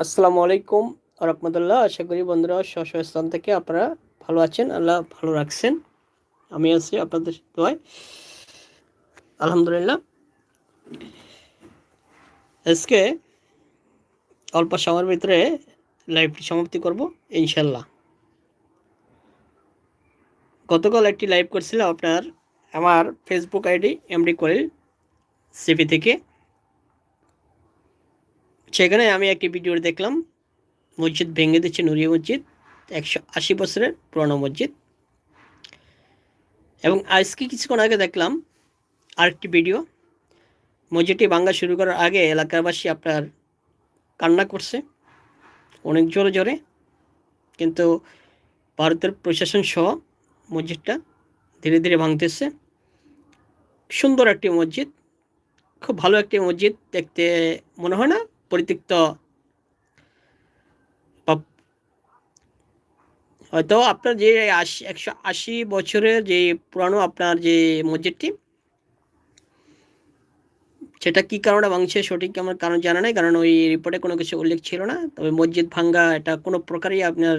আসসালামু আলাইকুম রহমতুল্লাহ। আশা করি বন্ধুরা স্ব স্থান থেকে আপনারা ভালো আছেন, আল্লাহ ভালো রাখছেন। আমি আছি আপনাদের দোয়ায়। আলহামদুলিল্লাহ। আজকে অল্প সময়ের ভিতরে লাইভটি সমাপ্তি করব ইনশাল্লাহ গতকাল একটি লাইভ করছিলাম আপনার, আমার ফেসবুক আইডি এমডি কলিল সিপি থেকে। সেখানে আমি একটি ভিডিও দেখলাম, মসজিদ ভেঙে দিচ্ছে নুরিয়া মসজিদ, একশো আশি বছরের পুরনো মসজিদ। এবং আজকে কিছুক্ষণ আগে দেখলাম আরেকটি ভিডিও মসজিদটি ভাঙ্গা শুরু করার আগে এলাকাবাসী আপনার কান্না করছে, অনেক জোরে জোরে, কিন্তু ভারতের প্রশাসন সহ মসজিদটা ধীরে ধীরে ভাঙতেছে। সুন্দর একটি মসজিদ, খুব ভালো একটি মসজিদ, দেখতে মনে হয় না পরিত্যক্ত। হয়তো আপনার যে আশি, একশো আশি বছরের যে পুরানো আপনার যে মসজিদটি, সেটা কি কারণে ভাঙছে সঠিক আমার কারণ জানা নেই, কারণ ওই রিপোর্টে কোনো কিছু উল্লেখ ছিল না। তবে মসজিদ ভাঙ্গা এটা কোনো প্রকারই আপনার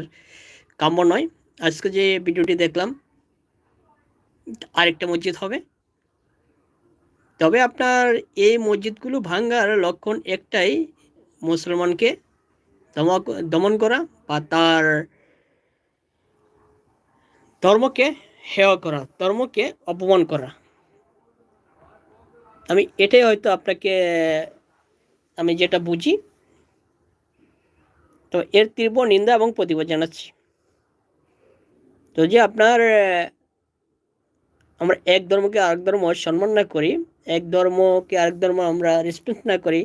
কাম্য নয়। আজকে যে ভিডিওটি দেখলাম, আরেকটা মসজিদ হবে। তবে আপনার এই মসজিদগুলো ভাঙ্গার লক্ষণ একটাই মুসলমানকে দমন করা বা তার ধর্মকে হেয় করা, ধর্মকে অপমান করা। আমি এটাই হয়তো আপনাকে, আমি যেটা বুঝি। তো এর তীব্র নিন্দা এবং প্রতিবাদ জানাচ্ছি। তো যে আপনার, আমরা এক ধর্মকে আরেক ধর্ম সম্মান না করি, এক ধর্মকে আরেক ধর্ম আমরা রেসপেক্ট না করি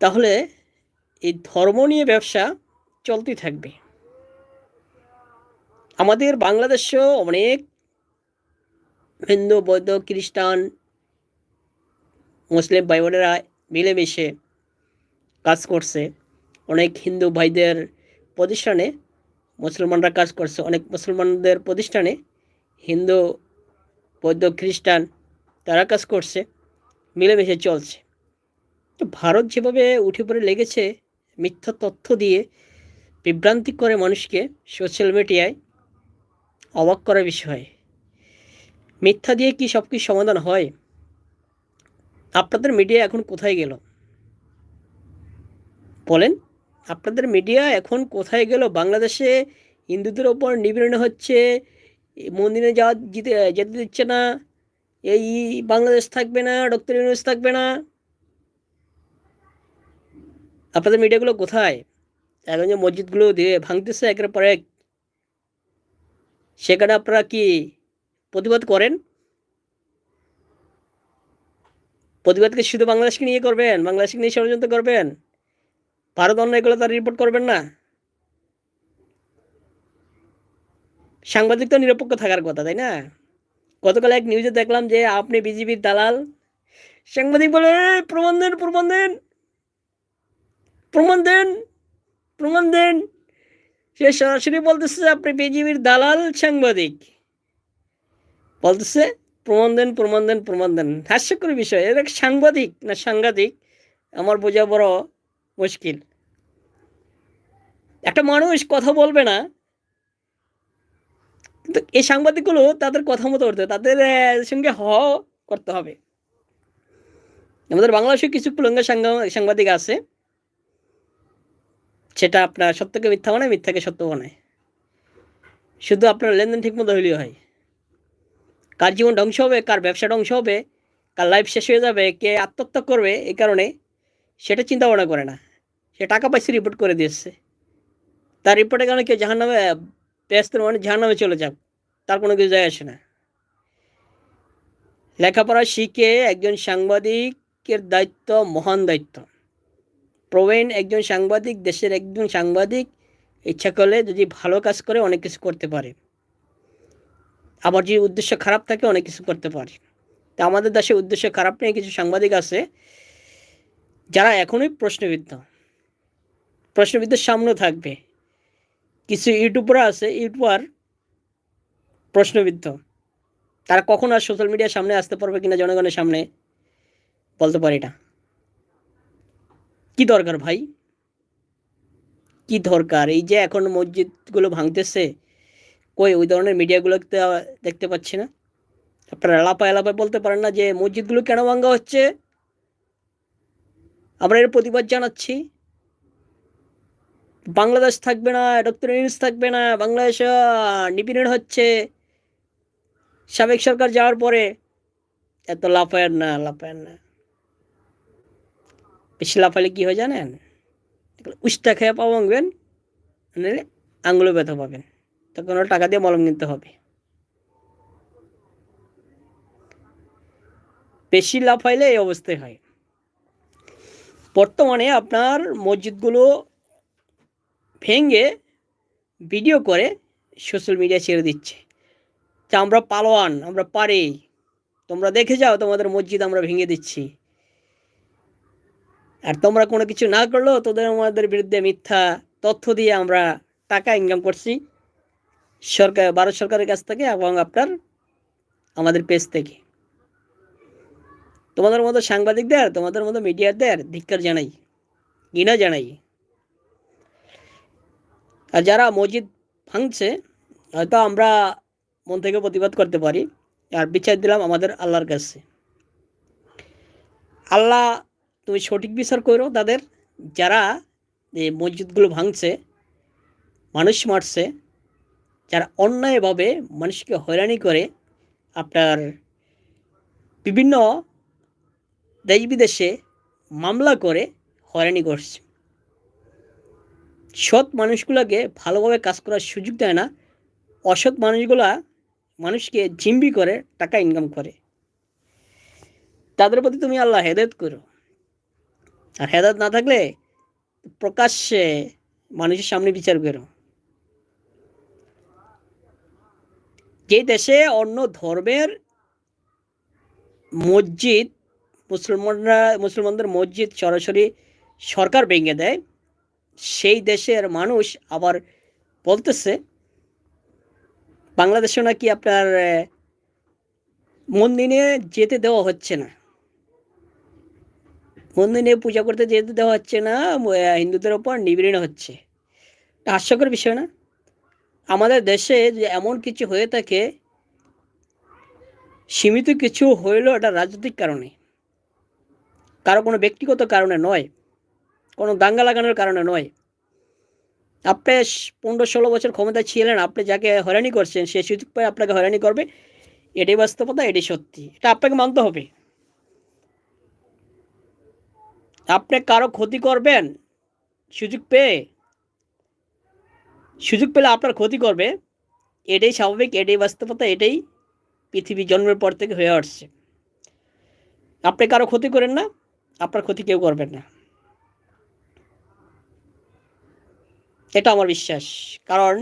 তাহলে এই ধর্ম নিয়ে ব্যবসা চলতেই থাকবে। আমাদের বাংলাদেশেও অনেক হিন্দু, বৌদ্ধ, খ্রিস্টান, মুসলিম ভাই বোনেরা মিলেমিশে কাজ করছে। অনেক হিন্দু ভাইদের প্রতিষ্ঠানে মুসলমানরা কাজ করছে। অনেক মুসলমানদের প্রতিষ্ঠানে হিন্দু, বৌদ্ধ, খ্রিস্টান তারা কাজ করছে। মিলেমিশে চলছে। তো ভারত যেভাবে উঠে পড়ে লেগেছে মিথ্যা তথ্য দিয়ে, বিভ্রান্তি করে মানুষকে সোশ্যাল মিডিয়ায় অবাক করার বিষয়। মিথ্যা দিয়ে কি সব কিছু সমাধান হয়? আপনাদের মিডিয়া এখন কোথায় গেল? বলেন, আপনাদের মিডিয়া এখন কোথায় গেল? বাংলাদেশে হিন্দুদের ওপর নিপীড়ন হচ্ছে, মন্দিরে যাওয়া যেতে যেতে দিচ্ছে না, এই বাংলাদেশ থাকবে না, ডক্টর ইউনিভার্স থাকবে না। আপনাদের মিডিয়াগুলো কোথায়? এখন যে মসজিদগুলো দিয়ে ভাঙতেছে, একের পর এক। সেখানে আপনারা কি প্রতিবাদ করেন? প্রতিবাদকে শুধু বাংলাদেশকে নিয়ে করবেন? বাংলাদেশকে নিয়ে ষড়যন্ত্র করবেন? ভারত অন্য এগুলো তার রিপোর্ট করবেন না? সাংবাদিক তো নিরপেক্ষ থাকার কথা, তাই না? গতকাল এক নিউজে দেখলাম যে আপনি বিজেপির দালাল। সাংবাদিক বলে প্রমাণ দেন প্রমাণ দেন প্রমাণ দেন প্রমাণ দেন। সে সরাসরি বলতেছে আপনি বিজেপির দালাল সাংবাদিক। বলতেছে, প্রমাণ দেন প্রমাণ দেন প্রমাণ দেন। হাস্যকর বিষয়, এর সাংবাদিক না সাংঘাতিক? আমার বোঝা বড় মুশকিল। একটা মানুষ কথা বলবে না, কিন্তু এই সাংবাদিকগুলো তাদের কথা মতো করতে তাদের সঙ্গে হ, করতে হবে। আমাদের বাংলাদেশে কিছু কুলঙ্গা সাংবাদিক আছে। সেটা আপনার সত্যকে মিথ্যা বানায় মিথ্যাকে সত্য বানায় শুধু আপনার লেনদেন ঠিকমতো হইলেও হয়। কার জীবন ধ্বংস হবে, কার ব্যবসা ধ্বংস হবে, কার লাইফ শেষ হয়ে যাবে, কে আত্মহত্যা করবে এই কারণে সেটা চিন্তা ভাবনা করে না। সে টাকা পয়সা রিপোর্ট করে দিয়েছে। তার রিপোর্টের কারণে কেউ জাহান নামে ব্যস্তের মানে জাহান নামে চলে যাক, তার কোনো কিছু যায় আসে না। লেখাপড়া শিখে একজন সাংবাদিকের দায়িত্ব মহান দায়িত্ব। প্রবীণ একজন সাংবাদিক, দেশের একজন সাংবাদিক ইচ্ছা করলে যদি ভালো কাজ করে অনেক কিছু করতে পারে। আবার যদি উদ্দেশ্য খারাপ থাকে, অনেক কিছু করতে পারে। তা আমাদের দেশে উদ্দেশ্য খারাপ নিয়ে কিছু সাংবাদিক আছে, যারা এখনই প্রশ্নবিদ্ধ। প্রশ্নবিদ্ধের সামনে থাকবে। কিছু ইউটিউবার আছে, ইউটিউবার প্রশ্নবিদ্ধ। তারা কখন আর সোশ্যাল মিডিয়ার সামনে আসতে পারবে কিনা জনগণের সামনে, বলতে পারি না। কি দরকার ভাই? কি দরকার? এই যে এখন মসজিদগুলো ভাঙতেছে, কই ওই ধরনের মিডিয়াগুলো দেখতে পাচ্ছি না। আপনারা এলাপায় এলাপায় বলতে পারেন না যে মসজিদগুলো কেন ভাঙ্গা হচ্ছে? আমরা এর প্রতিবাদ জানাচ্ছি। বাংলাদেশ থাকবে না ডক্টর ইউনিস থাকবে না, বাংলাদেশ নিপীড়ন হচ্ছে। সাবেক সরকার যাওয়ার পরে এত লাফায়ের না লাফায়ের না। বেশি লাফালে কী হয় জানেন উষ্টা খেয়ে পাও ভাঙবেন নাহলে আঙুলে ব্যথা পাবেন তখন ওরা টাকা দিয়ে মলম কিনতে হবে বেশি লাভ লাফাইলে এই অবস্থায় হয় বর্তমানে আপনার মসজিদগুলো ভেঙে ভিডিও করে সোশ্যাল মিডিয়া ছেড়ে দিচ্ছে যে আমরা পালোয়ান আমরা পারি তোমরা দেখে যাও তোমাদের মসজিদ আমরা ভেঙে দিচ্ছি আর তোমরা কোনো কিছু না করলেও তোদের আমাদের বিরুদ্ধে মিথ্যা তথ্য দিয়ে আমরা টাকা ইনকাম করছি। সরকার, ভারত সরকারের কাছ থেকে এবং আপনার আমাদের পেজ থেকে। তোমাদের মতো সাংবাদিকদের, তোমাদের মতো মিডিয়াদের ধিক্কার জানাই কিনা জানাই। আর যারা মসজিদ ভাঙছে, হয়তো আমরা মন থেকে প্রতিবাদ করতে পারি। আর বিচার দিলাম আমাদের আল্লাহর কাছে। আল্লাহ তুমি সঠিক বিচার করো, তাদের যারা এই মসজিদগুলো ভাঙছে, মানুষ মারছে, যারা অন্যায়ভাবে মানুষকে হয়রানি করে, আপনার বিভিন্ন দেশ বিদেশে মামলা করে হয়রানি করছে। সৎ মানুষগুলোকে ভালোভাবে কাজ করার সুযোগ দেয় না, অসৎ মানুষগুলা মানুষকে জিম্বি করে টাকা ইনকাম করে। তাদের প্রতি তুমি আল্লাহ হেদায়ত করো। আর হেদাত না থাকলে প্রকাশ্যে মানুষের সামনে বিচার করো যে দেশে অন্য ধর্মের মসজিদ, মুসলমানরা, মুসলমানদের মসজিদ সরাসরি সরকার ভেঙে দেয়, সেই দেশের মানুষ আবার বলতেছে বাংলাদেশে নাকি আপনার মন্দিরে যেতে দেওয়া হচ্ছে না। মন্দিরে পূজা করতে যেতে দেওয়া হচ্ছে না হিন্দুদের ওপর নিবিড় হচ্ছে। হাস্যকর বিষয় না? আমাদের দেশে যে এমন কিছু হয়ে থাকে, সীমিত কিছু হইলেও এটা রাজনৈতিক কারণে। কারও কোনো ব্যক্তিগত কারণে নয়, কোনো দাঙ্গা লাগানোর কারণে নয়। আপনি পনেরো ষোলো বছর ক্ষমতায় ছিলেন, আপনি যাকে হয়রানি করছেন, সে সুযোগ পায় আপনাকে হয়রানি করবে, এটাই বাস্তবতা, এটাই সত্যি। এটা আপনাকে মানতে হবে। আপনি কারও ক্ষতি করবেন? সুযোগ পেয়ে? সুযোগ পেলে আপনার ক্ষতি করবে। এটাই স্বাভাবিক, এটাই বাস্তবতা, এটাই পৃথিবী জন্মের পর থেকে হয়ে আসছে। আপনি কারও ক্ষতি করেন না, আপনার ক্ষতি কেউ করবেন না। এটা আমার বিশ্বাস। কারণ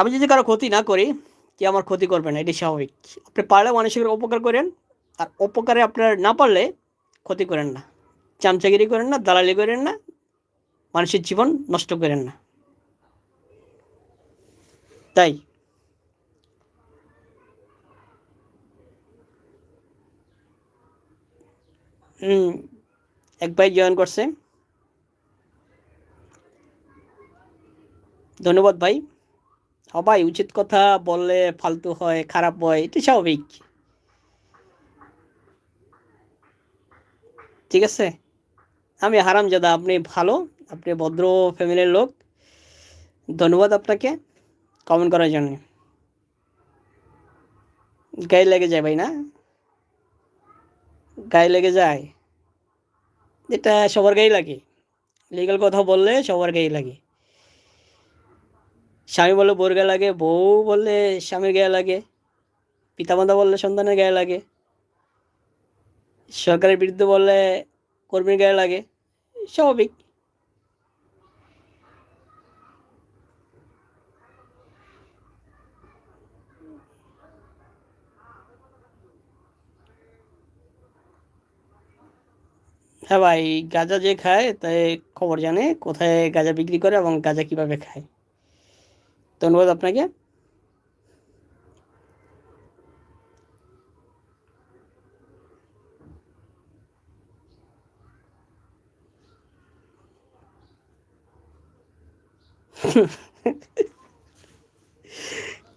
আমি যদি কারও ক্ষতি না করি কে আমার ক্ষতি করবে না এটি স্বাভাবিক। আপনি পারলে মানুষের উপকার করেন, আর উপকারে আপনার না পারলে ক্ষতি করেন না। চামচাগিরি করেন না, দালালি করেন না, মানুষের জীবন নষ্ট করেন না। তাই এক ভাই জয়েন করছে। ধন্যবাদ ভাই। সবাই উচিত কথা বললে ফালতু হয়, খারাপ হয়, এটা স্বাভাবিক। ঠিক আছে? আমি হারাম জাদা আপনি ভালো, আপনি ভদ্র ফ্যামিলির লোক। ধন্যবাদ আপনাকে কমেন্ট করার জন্য। গায়ে লেগে যায় ভাই, না? গায়ে লেগে যায়? এটা সবার গায়ে লাগে। লিগাল কথা বললে সবার গায়ে লাগে। স্বামী বললে বোর গায়ে লাগে, বউ বললে স্বামীর গায়ে লাগে, পিতামাতা বললে সন্তানের গায়ে লাগে। সরকারের বিরুদ্ধে বললে কর্মীর গায়ে লাগে? স্বাভাবিক। হ্যাঁ ভাই, গাঁজা যে খায় তাই খবর জানে কোথায় গাঁজা বিক্রি করে এবং গাঁজা কীভাবে খায়। ধন্যবাদ আপনাকে।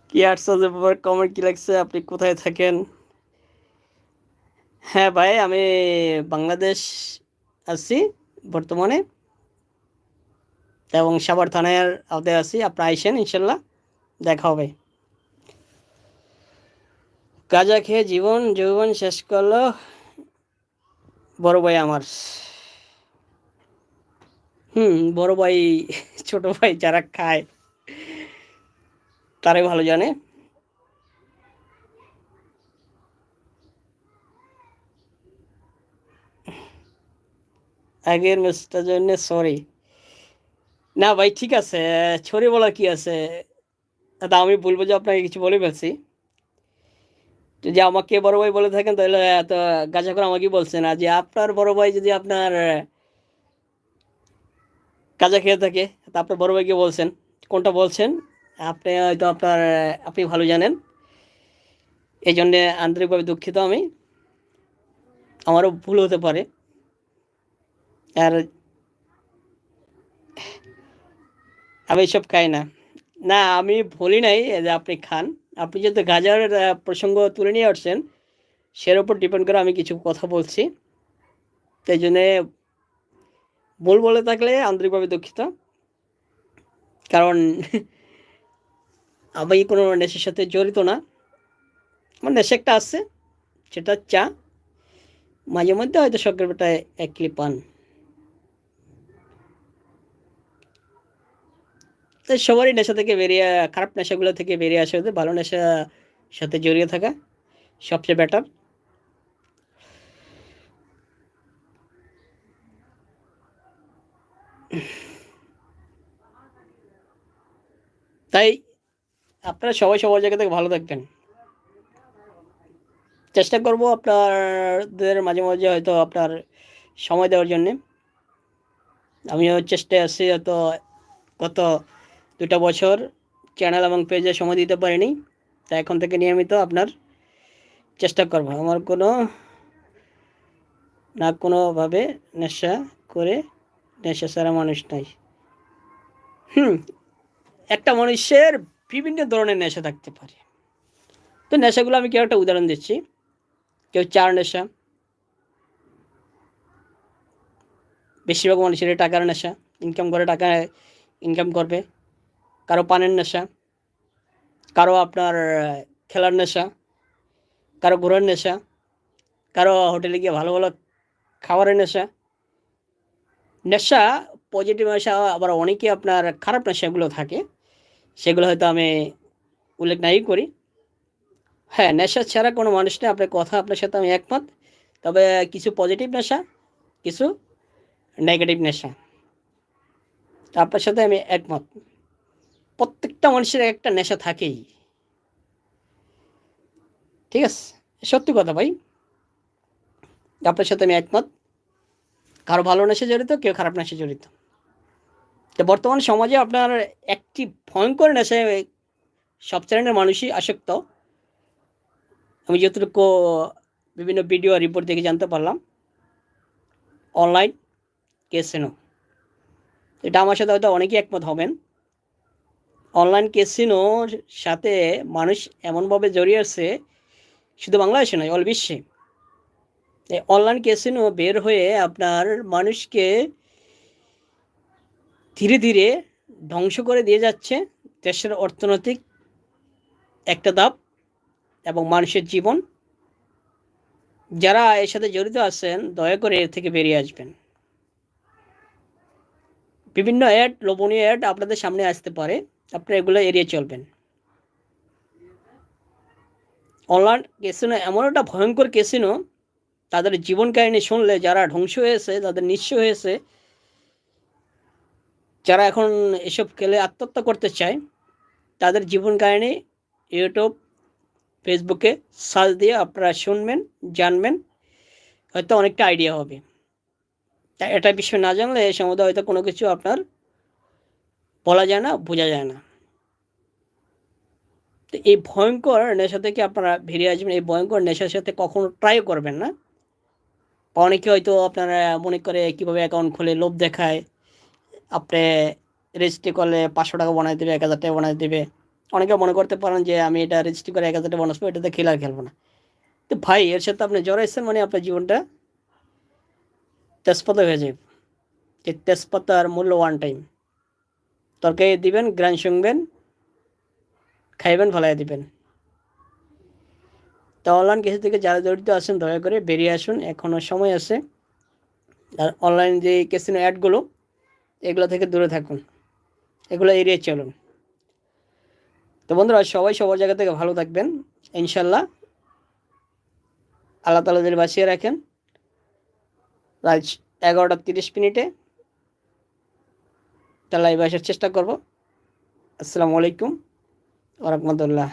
কি আশ্চর্য ব্যাপার কমেন্ট কি লাগছে? আপনি কোথায় থাকেন? হ্যাঁ ভাই, আমি বাংলাদেশ আছি বর্তমানে এবং সাভার থানার আওতায় আছি। আপনারা আইসেন, ইনশাল্লাহ দেখা হবে। গাঁজা খেয়ে জীবন যৌবন শেষ করল বড় ভাই আমার। হুম, বড় ভাই ছোট ভাই যারা খায়, তারাই ভালো জানে। আগের ম্যাচটার জন্য সরি না ভাই, ঠিক আছে। ছড়ি বলা কি আছে? তা আমি বলব যে আপনাকে কিছু বলে ফেলছি। যদি আমাকে বড় ভাই বলে থাকেন, তাহলে এত গাছা করে আমাকে বলছেন আর যে আপনার বড় ভাই যদি আপনার গাঁজা খেয়ে থাকে তা আপনার বড় ভাইকে বলছেন, কোনটা বলছেন? আপনি হয়তো আপনার, আপনি ভালো জানেন। এই জন্যে আন্তরিকভাবে দুঃখিত আমি। আমারও ভুল হতে পারে। আর আমি এসব খাই না। না, আমি বলি নাই যে আপনি খান। আপনি যেহেতু গাজার প্রসঙ্গ তুলে নিয়ে আসছেন, সের উপর ডিপেন্ড করে আমি কিছু কথা বলছি। তাই জন্যে ভুল বলে থাকলে আন্তরিকভাবে দুঃখিত। কারণ আমি কোনো নেশার সাথে জড়িত না। আমার নেশা একটা আছে, সেটা চা। মাঝে মধ্যে হয়তো শখের বেটায় এক পান। তাই সবারই নেশা থেকে বেরিয়ে, খারাপ নেশাগুলো থেকে বেরিয়ে আসা ভালো নেশার সাথে জড়িয়ে থাকা সবচেয়ে বেটার তাই আপনারা সবাই সবার জায়গা থেকে ভালো থাকবেন। চেষ্টা করব আপনাদের মাঝে মাঝে হয়তো আপনার সময় দেওয়ার জন্যে। আমিও চেষ্টায় আছি হয়তো গত দুটা বছর চ্যানেল এবং পেজে সময় দিতে পারিনি। তাই এখন থেকে নিয়মিত আপনার চেষ্টা করব। আমার কোনো, না কোনোভাবে নেশা করে নেশা সারা মানুষ নাই। হুম, একটা মানুষের বিভিন্ন ধরনের নেশা থাকতে পারে। তো নেশাগুলো আমি কেউ একটা উদাহরণ দিচ্ছি। কেউ চার নেশা। বেশিরভাগ মানুষের টাকার নেশা। ইনকাম করে টাকা ইনকাম করবে। কারও পানের নেশা। কারও আপনার, খেলার নেশা। কারও ঘোরার নেশা। কারও হোটেলে গিয়ে ভালো ভালো খাবারের নেশা। নেশা পজিটিভ নেশা আবার অনেকে আপনার খারাপ নেশাগুলো থাকে। সেগুলো হয়তো আমি উল্লেখ নাই করি। হ্যাঁ নেশা ছাড়া কোনো মানুষ নেই। আপনার কথা আপনার সাথে আমি একমত। তবে কিছু পজিটিভ নেশা, কিছু নেগেটিভ নেশা। আপনার সাথে আমি একমত। প্রত্যেকটা মানুষের একটা নেশা থাকেই। ঠিক আছে? সত্যি কথা ভাই। আপনার সাথে আমি একমত। কারও ভালো নেশে জড়িত, কেউ খারাপ নেশে জড়িত। তো বর্তমান সমাজে আপনার একটি ভয়ঙ্কর নেশায় সব শ্রেণির মানুষই আসক্ত। আমি যতটুকু বিভিন্ন ভিডিও রিপোর্ট দেখে জানতে পারলাম, অনলাইন কেসেনো এটা আমার সাথে হয়তো অনেকেই একমত হবেন। অনলাইন কেসিনোর সাথে মানুষ এমনভাবে জড়িয়ে আছে, শুধু বাংলাদেশে নয়, অল বিশ্বে। অনলাইন কেসিনো বের হয়ে আপনার মানুষকে ধীরে ধীরে ধ্বংস করে দিয়ে যাচ্ছে দেশের অর্থনৈতিক একটা দাপ এবং মানুষের জীবন। যারা এর সাথে জড়িত আছেন, দয়া করে এর থেকে বেরিয়ে আসবেন। বিভিন্ন অ্যাড লোভনীয় অ্যাড আপনাদের সামনে আসতে পারে। আপনারা এগুলো এড়িয়ে চলবেন। অনলাইন কেসিনো এমন একটা ভয়ঙ্কর কেসিনো তাদের জীবন কাহিনী শুনলে যারা ধ্বংস হয়েছে তাদের নিঃস্ব হয়েছে, যারা এখন এসব খেলে আত্মহত্যা করতে চায়, তাদের জীবন কাহিনী ইউটিউব, ফেসবুকে সার্চ দিয়ে আপনারা শুনবেন, জানবেন, হয়তো অনেকটা আইডিয়া হবে। তা এটা বিষয় না জানলে এই সম্বন্ধে হয়তো কোনো কিছু আপনার বলা যায় না, বোঝা যায় না। তো এই ভয়ঙ্কর নেশা থেকে আপনারা বেরিয়ে আসবেন, এই ভয়ঙ্কর নেশার সাথে কখনো ট্রাই করবেন না। অনেকে হয়তো আপনারা মনে করে কীভাবে অ্যাকাউন্ট খুলে লোভ দেখায়। আপনি রেজিস্ট্রি করলে পাঁচশো টাকা বানাই দেবে, এক হাজার টাকা বানাই দেবে। অনেকে মনে করতে পারেন যে আমি এটা রেজিস্ট্রি করে এক হাজার টাকা বানাসবো এটাতে খেলে খেলব না। তো ভাই, এর সাথে আপনি জ্বর জড়াইছেন মানে আপনার জীবনটা তেজপাতা হয়ে যাবে। যে তেজপাতার মূল্য ওয়ান টাইম তরকারি দিবেন গ্রান শুনবেন, খাইবেন ফলাই দিবেন। অনলাইন কিছু থেকে যারা জড়িত আছেন, দয়া করে বেরিয়ে আসুন। এখনও সময় আছে। আর অনলাইন যে ক্যাসিনো অ্যাডগুলো এগুলো থেকে দূরে থাকুন। এগুলো এড়িয়ে চলুন। তো বন্ধুরা, সবাই সবার জায়গা থেকে ভালো থাকবেন, ইনশাল্লাহ। আল্লাহ তালাদের বাঁচিয়ে রাখেন। রাত এগারোটা তিরিশ মিনিটে তা লাইভ আসার চেষ্টা করব। আসসালামু আলাইকুম ওরহমতুল্লাহ